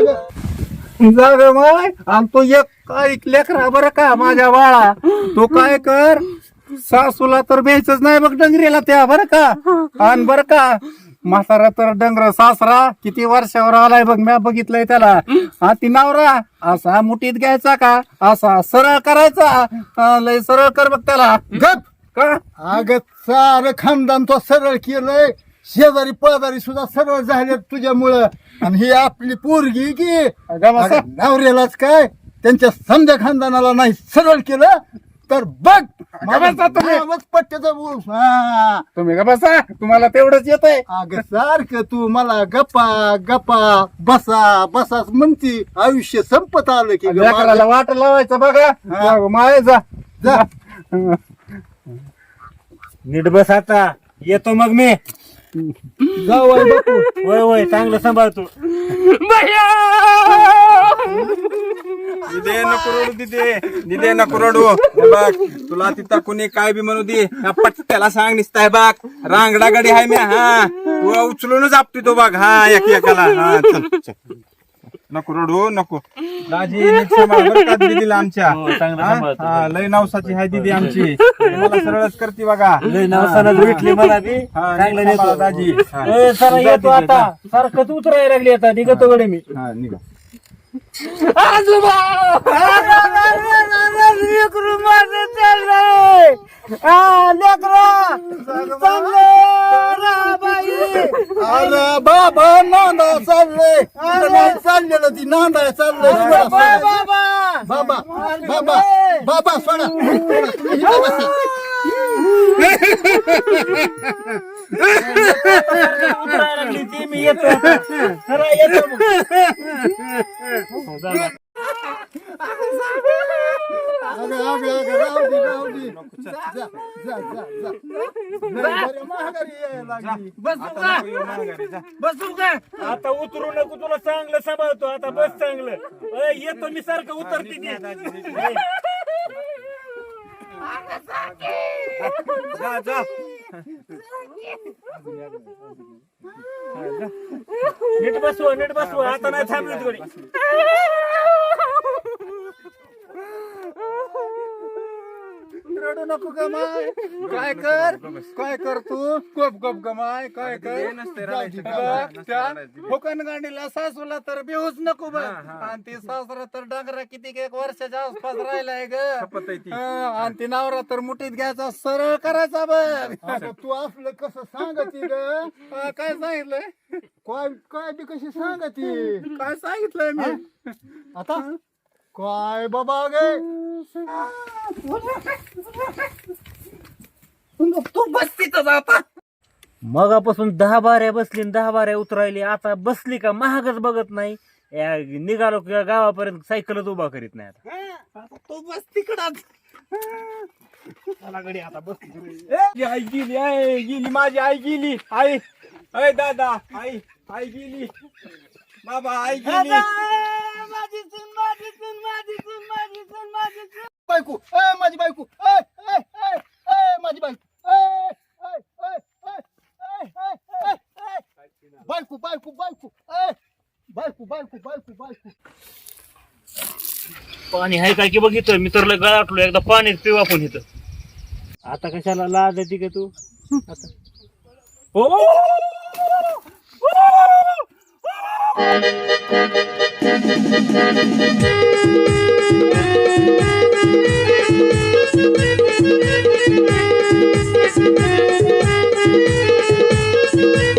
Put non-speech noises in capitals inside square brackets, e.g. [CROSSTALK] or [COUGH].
जाग. माय आणि तू एक ऐक लेकरा बरं का माझ्या बाळा. तू काय कर? सासूला तर बेचच नाही बघ डंगरीला त्या बरं का? आणि बरं का म्हातारा तर डंगर सासरा किती वर्षावर आलाय बघ म्या बघितलंय त्याला. हा ती नवरा असा मुठीत घ्यायचा का? असा सरळ करायचा. हा, लय सरळ कर बघ त्याला. गप. का? अग सार खानदान तो सरळ केलंय. शेजारी पाजारी सुद्धा सरळ झाले तुझ्यामुळं आणि ही आपली पोरगी की अगं बसा. नवऱ्यालाच काय त्यांच्या समजा खानदानाला नाही सरळ केलं तर बघ बसा तुम्ही. नावच पट्ट्याचा ऊस. हा. तुम्ही का बसा तुम्हाला तेवढंच येतंय अगं सारखं तू मला गप्पा गप्पा बसा बसाच म्हणती आयुष्य संपत आलं की ग लेकराला वाट लावायचं बघा हा. जा, माय जा जा. नीट बस आता येतो मग मी जाऊ आई बापू वय वय चांगलं सांभाळतो दिदे नको रडू दिदे. दिदे नको रडू. हे बघ तुला तिथं कोणी काय बी म्हणू दे. या पटक्याला सांग निसताय बघ. रांगडा गाडी हाय मी हा. तू उचलूनच आपटी तो बघ हा एक एकाला हा चल चल. नको रडू नको. दाजी नीट सांभाळ बरं का दीदीला आमच्या. हो, चांगलं हा? सांभाळतो. हा, लय नवसाची हाय दिदी आमची. [LAUGHS] मला सरळच करते बघा. लय नवसानं भेटली मला बी. हा, चांगलं नीट सांभाळा नेतो. दाजी. हा. ए, सरा येतो आता. सारखं तू उतरायला लागली आता. निघतो गडे मी. हा निघा. नांदा चाललंय. नाही चाललेलं ती नांदा चाललंय. बाबा बाबा. बाबा बाबा सोडा. [LAUGHS] [LAUGHS] ती मी येतो. येतो. [LAUGHS] अगं, अगं, अगं, राहू दे, राहू दे. जा, जा, जा, जा, जा. लय बरं महागारी यायला लागली. आता नको येऊ माघारी, जा. बसू का आता उतरू नको तुला चांगलं सांभाळतो. आता बस चांगलं. ए, येतो मी सारखं उतरते ती. जा जा. नीट बसव नीट बसव. आता नाही थांबली थोडी. रडू नको गमाय काय कर? काय कर तू? गप गप गमाय काय कर? त्या. फुकन गांडीला सासूला तर बेहूच नको बघ. आणि ती सासरा तर डांगरा किती एक वर्षाच्या आसपास राहिलाय ग. शपथ आहे ती. हं, आणि ती नवरा तर मुठीत घ्यायचा सरळ करायचा बघ. तू असलं कसं सांगती ग? हं, काय सांगितलंय? काय काय बी कशी सांगती? काय सांगितलंय मी? आता? काय बाबा गे? तू बस तिथं आता. मगापासून दहा बाऱ्या बसली आणि दहा बाऱ्या उतरायली. आता बसली का महागच बघत नाही. या निघालो की गावापर्यंत सायकलच उभा करीत नाही आता. आता तू बस तिकडच गडी आता बस. ए, आई गेली आई गेली माझी आई गेली. आई अय दादा आई आई गेली. बाबा आई गेली. बायको ए माझी बायको ए ए ए ए माझी बायको ए ए ए ए ए ए बायको बायको बायको ए बायको बायको बायको बायको पाणी आहे का की बघितलं मी तर लय गळाटलो एकदा पाणी पिऊ आपण इथं आता कशाला लाज येते का तू आता हो